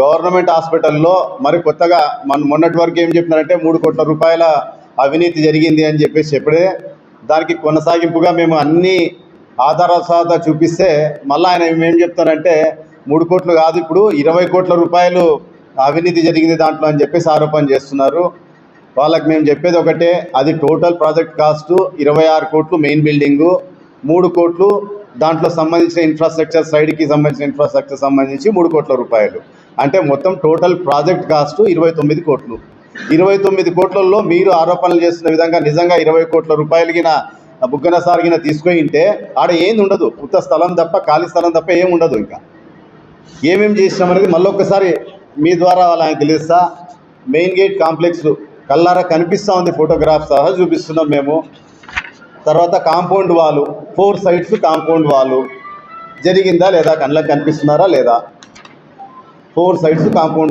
Government హాస్పిటల్లో మరి కొత్తగా మన మొన్నటి వరకు ఏం చెప్పినారంటే మూడు కోట్ల రూపాయల అవినీతి జరిగింది అని చెప్పేసి చెప్పడే దానికి కొనసాగింపుగా మేము అన్ని ఆధారాల చూపిస్తే మళ్ళీ ఆయన ఏం చెప్తారంటే మూడు కోట్లు కాదు ఇప్పుడు ఇరవై కోట్ల రూపాయలు అవినీతి జరిగింది దాంట్లో అని చెప్పేసి ఆరోపణ చేస్తున్నారు. వాళ్ళకి మేము చెప్పేది ఒకటే అది టోటల్ ప్రాజెక్ట్ కాస్ట్ ఇరవై ఆరు కోట్లు మెయిన్ బిల్డింగు మూడు కోట్లు దాంట్లో సంబంధించిన ఇన్ఫ్రాస్ట్రక్చర్ సైడ్కి సంబంధించిన ఇన్ఫ్రాస్ట్రక్చర్ సంబంధించి మూడు కోట్ల రూపాయలు. అంటే మొత్తం టోటల్ ప్రాజెక్ట్ కాస్ట్ ఇరవై తొమ్మిది కోట్లు. ఇరవై తొమ్మిది కోట్లలో మీరు ఆరోపణలు చేస్తున్న విధంగా నిజంగా ఇరవై కోట్ల రూపాయలకిన బుగ్గన సారిగిన తీసుకొని ఉంటే ఆడ ఏంది ఉండదు. ఉత్త స్థలం తప్ప ఖాళీ స్థలం తప్ప ఏం ఉండదు ఇంకా. ఏమేమి చేసినాం అనేది మళ్ళీ ఒక్కసారి మీ ద్వారా వాళ్ళని తెలుస్తా. మెయిన్ గేట్ కాంప్లెక్స్ కల్లారా కనిపిస్తూ ఉంది ఫోటోగ్రాఫ్ సహా చూపిస్తున్నాం మేము. తర్వాత కాంపౌండ్ వాళ్ళు ఫోర్ సైడ్స్ కాంపౌండ్ వాళ్ళు. జరిగిందా లేదా కళ్ళకి కనిపిస్తున్నారా లేదా? Four sides compound